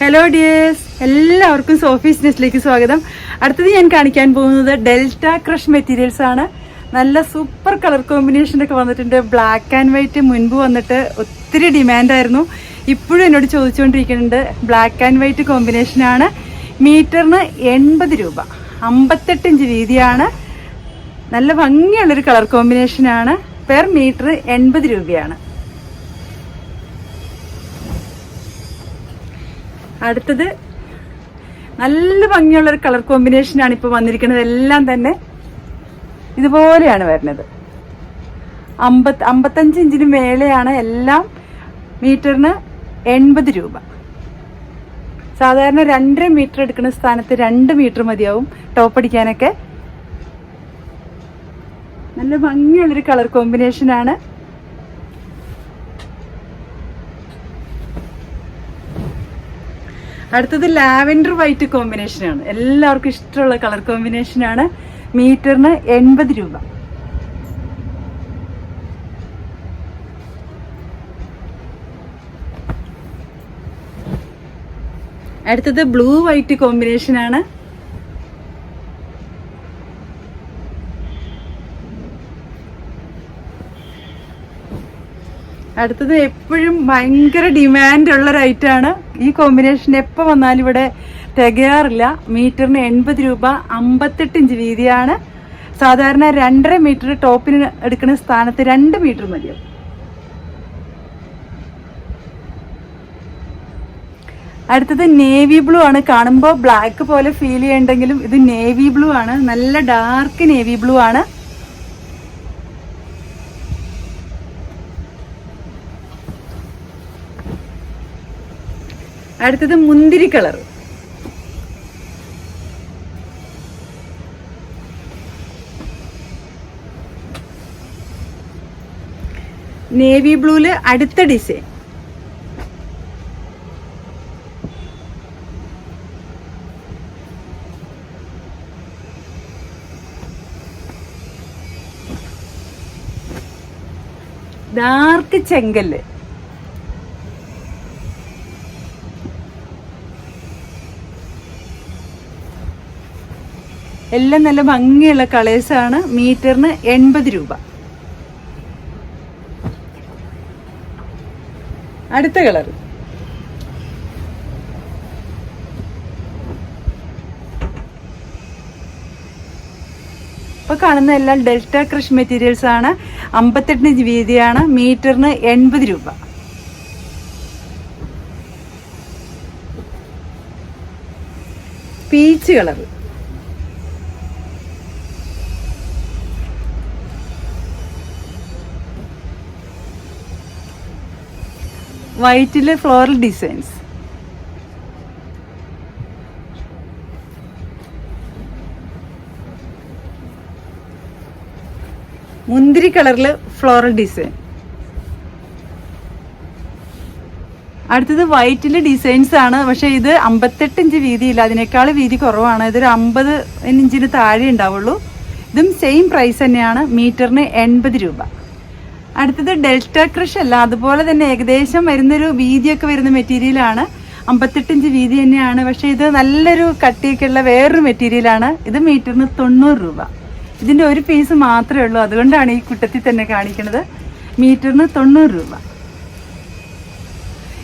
Hello dears എല്ലാവർക്കും Sophie's നെസ്റ്റിലേക്ക് സ്വാഗതം. അടുത്തത് ഞാൻ കാണിക്കാൻ പോകുന്നത് ഡെൽറ്റ ക്രഷ് മെറ്റീരിയൽസ് ആണ്. നല്ല സൂപ്പർ കളർ കോമ്പിനേഷൻ ഒക്കെ വന്നിട്ടുണ്ട്. ബ്ലാക്ക് ആൻഡ് വൈറ്റ് മുൻപ് വന്നിട്ട് ഒത്തിരി ഡിമാൻഡായിരുന്നു ഇപ്പോഴും എന്നോട് ചോദിച്ചുകൊണ്ടിരിക്കുന്നുണ്ട് ബ്ലാക്ക് ആൻഡ് വൈറ്റ് കോമ്പിനേഷനാണ് മീറ്ററിന് എൺപത് രൂപ. അമ്പത്തെട്ട് ഇഞ്ച് വീതിയാണ് നല്ല ഭംഗിയുള്ളൊരു കളർ കോമ്പിനേഷനാണ്. പെർ മീറ്റർ എൺപത് രൂപയാണ്. അടുത്തത് നല്ല ഭംഗിയുള്ള ഒരു കളർ കോമ്പിനേഷനാണ് ഇപ്പോൾ വന്നിരിക്കുന്നത്. എല്ലാം തന്നെ ഇതുപോലെയാണ് വരുന്നത്. അമ്പത് അമ്പത്തഞ്ച് ഇഞ്ചിന് മേലെയാണ് എല്ലാം മീറ്ററിന് എൺപത് രൂപ. സാധാരണ രണ്ടര മീറ്റർ എടുക്കുന്ന സ്ഥാനത്ത് രണ്ട് മീറ്റർ മതിയാവും ടോപ്പ് അടിക്കാനൊക്കെ. നല്ല ഭംഗിയുള്ളൊരു കളർ കോമ്പിനേഷനാണ് അടുത്തത് ലാവൻഡർ വൈറ്റ് കോമ്പിനേഷനാണ് എല്ലാവർക്കും ഇഷ്ടമുള്ള കളർ കോമ്പിനേഷനാണ് മീറ്ററിന് എൺപത് രൂപ. അടുത്തത് ബ്ലൂ വൈറ്റ് കോമ്പിനേഷനാണ് അടുത്തത് എപ്പോഴും ഭയങ്കര ഡിമാൻഡ് ഉള്ള ഐറ്റമാണ് ഈ കോമ്പിനേഷൻ എപ്പോൾ വന്നാലും ഇവിടെ തികയാറില്ല. മീറ്ററിന് എൺപത് രൂപ അമ്പത്തെട്ട് ഇഞ്ച് വീതിയാണ്. സാധാരണ രണ്ടര മീറ്റർ ടോപ്പിന് എടുക്കുന്ന സ്ഥാനത്ത് രണ്ട് മീറ്റർ മതിയാവും അടുത്തത് നേവി ബ്ലൂ ആണ്. കാണുമ്പോൾ ബ്ലാക്ക് പോലെ ഫീൽ ചെയ്യണ്ടെങ്കിലും ഇത് നേവി ബ്ലൂ ആണ്. നല്ല ഡാർക്ക് നേവി ബ്ലൂ ആണ്. അടുത്തത് മുന്തിരി കളർ. നേവി ബ്ലൂൽ അടുത്ത ഡിസൈൻ. ഡാർക്ക് ചെങ്കല്ല്. എല്ലാം നല്ല ഭംഗിയുള്ള കളേഴ്സാണ് മീറ്ററിന് എൺപത് രൂപ. അടുത്ത കളർ ഇപ്പൊ കാണുന്ന എല്ലാം ഡെൽറ്റ ക്രഷ് മെറ്റീരിയൽസ് ആണ്. അമ്പത്തെട്ടിന് വീതിയാണ് മീറ്ററിന് എൺപത് രൂപ. പീച്ച് കളർ വൈറ്റിൽ ഫ്ലോറൽ ഡിസൈൻസ്. മുന്തിരി കളറിൽ ഫ്ലോറൽ ഡിസൈൻ. അടുത്തത് വൈറ്റിൽ ഡിസൈൻസ് ആണ്. പക്ഷേ ഇത് അമ്പത്തെട്ട് ഇഞ്ച് വീതിയില്ല. അതിനേക്കാൾ വീതി കുറവാണ്. ഇതൊരു അമ്പത് ഇഞ്ചിന് താഴെ ഉണ്ടാവുള്ളൂ. ഇതും സെയിം പ്രൈസ് തന്നെയാണ്. മീറ്ററിന് എൺപത് രൂപ. അടുത്തത് ഡെൽറ്റ ക്രഷ് അല്ല അതുപോലെ തന്നെ ഏകദേശം വരുന്നൊരു വീതിയൊക്കെ വരുന്ന മെറ്റീരിയലാണ്. അമ്പത്തെട്ട് ഇഞ്ച് വീതി തന്നെയാണ്. പക്ഷേ ഇത് നല്ലൊരു കട്ടിയൊക്കെ ഉള്ള വേറൊരു മെറ്റീരിയലാണ്. ഇത് മീറ്ററിന് തൊണ്ണൂറ് രൂപ. ഇതിന്റെ ഒരു പീസ് മാത്രമേ ഉള്ളൂ. അതുകൊണ്ടാണ് ഈ കുട്ടത്തിൽ തന്നെ കാണിക്കുന്നത്. മീറ്ററിന് തൊണ്ണൂറ് രൂപ.